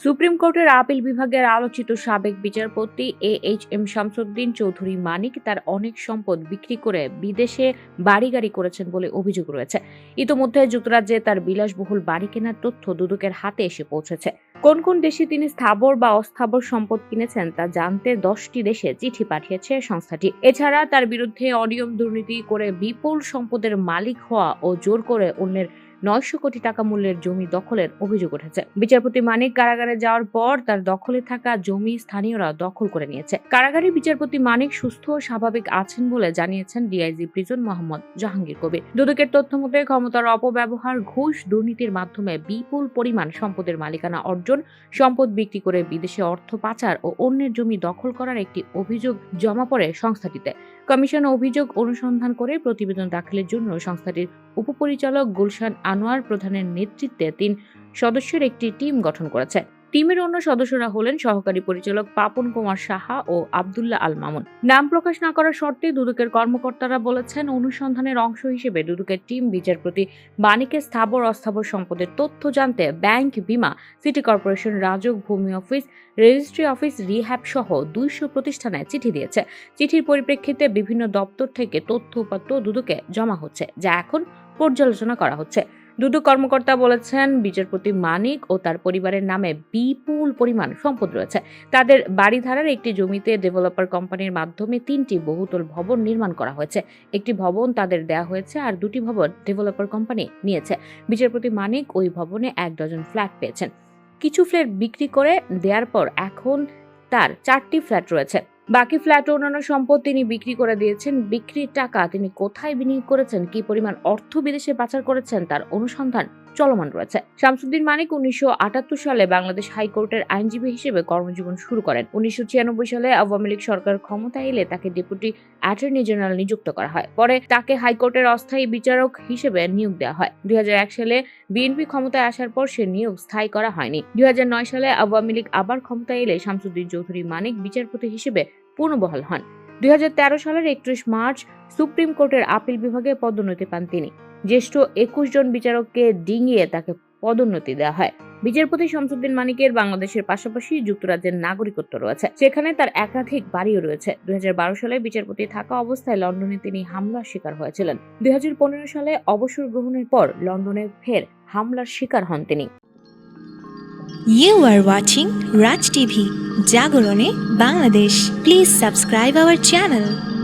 Supreme কোর্টের appeal বিভাগের আলোচিত সাবেক বিচারপতি A H M Shamsuddin Chowdhury Manik তার অনেক সম্পদ বিক্রি করে বিদেশে বাড়ি গাড়ি করেছেন বলে অভিযোগ রয়েছে। ইতোমধ্যে যুক্তরাজ্যে তার বিলাসবহুল বাড়ি কেনার তথ্য দুদকের হাতে এসে পৌঁছেছে। কোন কোন দেশে তিনি স্থাবর বা অস্থাবর সম্পদ কিনেছেন তা জানতে দশটি দেশে চিঠি পাঠিয়েছে সংস্থাটি। এছাড়া তার বিরুদ্ধে অনিয়ম দুর্নীতি করে বিপুল সম্পদের মালিক হওয়া ও জোর করে অন্যের নয়শো কোটি টাকা মূল্যের জমি দখলের অভিযোগ উঠেছে। বিচারপতি মানিক কারাগারে যাওয়ার পর তার দখলে থাকা জমি স্থানীয়রা দখল করে নিয়েছে। কারাগারে বিচারপতি মানিক সুস্থ ও স্বাভাবিক আছেন বলে জানিয়েছেন ডিআইজি প্রিজন মোহাম্মদ জাহাঙ্গীর কবির। দুদকের তথ্য মতে ক্ষমতার অপব্যবহার, ঘুষ, দুর্নীতির মাধ্যমে বিপুল পরিমাণ সম্পদের মালিকানা অর্জন, সম্পদ বিক্রি করে বিদেশে অর্থ পাচার ও অন্যের জমি দখল করার একটি অভিযোগ জমা পড়ে সংস্থাটিতে। কমিশন অভিযোগ অনুসন্ধান করে প্রতিবেদন দাখিলের জন্য সংস্থাটির উপপরিচালক গুলশান আনোয়ার প্রধানের নেতৃত্বে তিন সদস্যের একটি টিম গঠন করেছে। টিমের অন্য সদস্যরা হলেন সহকারী পরিচালক পাপন কুমার সাহা ও আবদুল্লাহ আল মামুন। নাম প্রকাশ না করার শর্তে দুদকের কর্মকর্তারা বলেছেন, অনুসন্ধানের অংশ হিসেবে দুদকের টিম বিচারপতি মানিকের স্থাবর অস্থাবর সম্পদের তথ্য জানতে ব্যাংক, বিমা, সিটি কর্পোরেশন রাজক ভূমি অফিস, রেজিস্ট্রি অফিস, রিহ্যাব সহ দুইশো প্রতিষ্ঠানে চিঠি দিয়েছে। চিঠির পরিপ্রেক্ষিতে বিভিন্ন দপ্তর থেকে তথ্য উপাত্ত দুদকে জমা হচ্ছে, যা এখন পর্যালোচনা করা হচ্ছে। দুদক কর্মকর্তা বলেছেন, বিচারপতি মানিক ও তার পরিবারের নামে বিপুল পরিমাণ সম্পদ রয়েছে। তাদের বাড়িধারার একটি জমিতে ডেভেলপার কোম্পানির মাধ্যমে তিনটি বহুতল ভবন নির্মাণ করা হয়েছে। একটি ভবন তাদের দেয়া হয়েছে আর দুটি ভবন ডেভেলপার কোম্পানি নিয়েছে। বিচারপতি মানিক ওই ভবনে এক ডজন ফ্ল্যাট পেয়েছেন। কিছু ফ্ল্যাট বিক্রি করে দেওয়ার পর এখন তার চারটি ফ্ল্যাট রয়েছে। বাকি ফ্ল্যাট অন্যান্য সম্পদ তিনি বিক্রি করে দিয়েছেন। বিক্রির টাকা তিনি কোথায় বিনিয়োগ করেছেন? কি পরিমাণ অর্থ বিদেশে পাচার করেছেন? তার অনুসন্ধান চলমান রয়েছে। শামসুদ্দিন মানিক উনিশশো আটাত্তর সালে বাংলাদেশ হাইকোর্টের আইনজীবী হিসেবে কর্মজীবন শুরু করেন। উনিশশো ছিয়ানব্বই সালে আওয়ামী লীগ সরকার ক্ষমতায় এলে তাকে ডেপুটি অ্যাটর্নি জেনারেল নিযুক্ত করা হয়। পরে তাকে হাইকোর্টের অস্থায়ী বিচারক হিসেবে নিয়োগ দেওয়া হয়। দুই হাজার এক সালে বিএনপি ক্ষমতায় আসার পর সে নিয়োগ স্থায়ী করা হয়নি। দুই হাজার নয় সালে আওয়ামী লীগ আবার ক্ষমতায় এলে শামসুদ্দিন চৌধুরী মানিক বিচারপতি হিসেবে পুনর্বহাল হন। দুই হাজার তেরো সালের একত্রিশ মার্চ সুপ্রিম কোর্টের আপিল বিভাগে পদোন্নতি পান তিনি। জ্যেষ্ঠ একুশ জন বিচারককে ডিঙিয়ে তাকে পদোন্নতি দেওয়া হয়। বিচারপতি শামসুদ্দিন মানিকের বাংলাদেশের পাশাপাশি যুক্তরাজ্যের নাগরিকত্ব রয়েছে। সেখানে তার একাধিক বাড়িও রয়েছে। দুই সালে বিচারপতি থাকা অবস্থায় লন্ডনে তিনি হামলার শিকার হয়েছিলেন। দুই হাজার পনেরো সালে অবসর গ্রহণের পর লন্ডনে ফের হামলার শিকার হন তিনি। You are watching Raj TV জাগরণে Bangladesh please subscribe our channel.